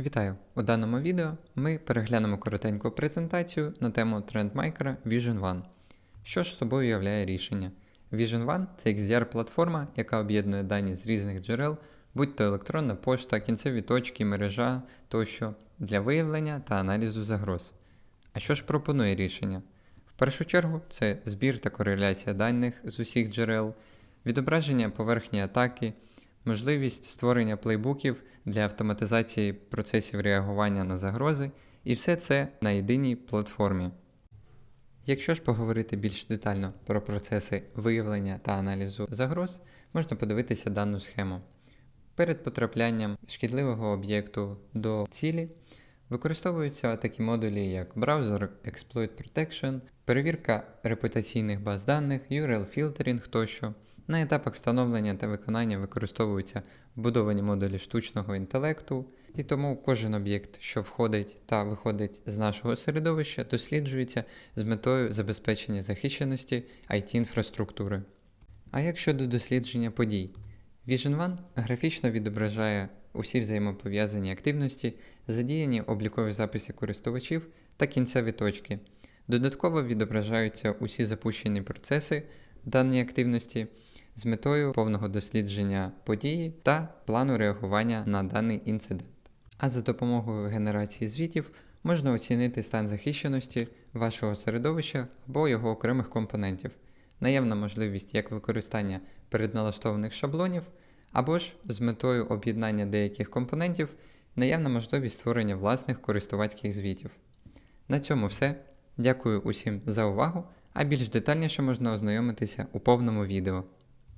Вітаю! У даному відео ми переглянемо коротеньку презентацію на тему TrendMaker Vision One. Що ж собою являє рішення? Vision One це XDR-платформа, яка об'єднує дані з різних джерел, будь то електронна пошта, кінцеві точки, мережа тощо, для виявлення та аналізу загроз. А що ж пропонує рішення? В першу чергу це збір та кореляція даних з усіх джерел, відображення поверхні атаки, можливість створення плейбуків для автоматизації процесів реагування на загрози, і все це на єдиній платформі. Якщо ж поговорити більш детально про процеси виявлення та аналізу загроз, можна подивитися дану схему. Перед потраплянням шкідливого об'єкту до цілі використовуються такі модулі, як Browser Exploit Protection, перевірка репутаційних баз даних, URL фільтерінг тощо. На етапах встановлення та виконання використовуються вбудовані модулі штучного інтелекту, і тому кожен об'єкт, що входить та виходить з нашого середовища, досліджується з метою забезпечення захищеності IT-інфраструктури. А як щодо дослідження подій? Vision One графічно відображає усі взаємопов'язані активності, задіяні облікові записи користувачів та кінцеві точки. Додатково відображаються усі запущені процеси в даній активності з метою повного дослідження події та плану реагування на даний інцидент. А за допомогою генерації звітів можна оцінити стан захищеності вашого середовища або його окремих компонентів, наявна можливість як використання передналаштованих шаблонів, або ж з метою об'єднання деяких компонентів, наявна можливість створення власних користувацьких звітів. На цьому все. Дякую усім за увагу, а більш детальніше можна ознайомитися у повному відео.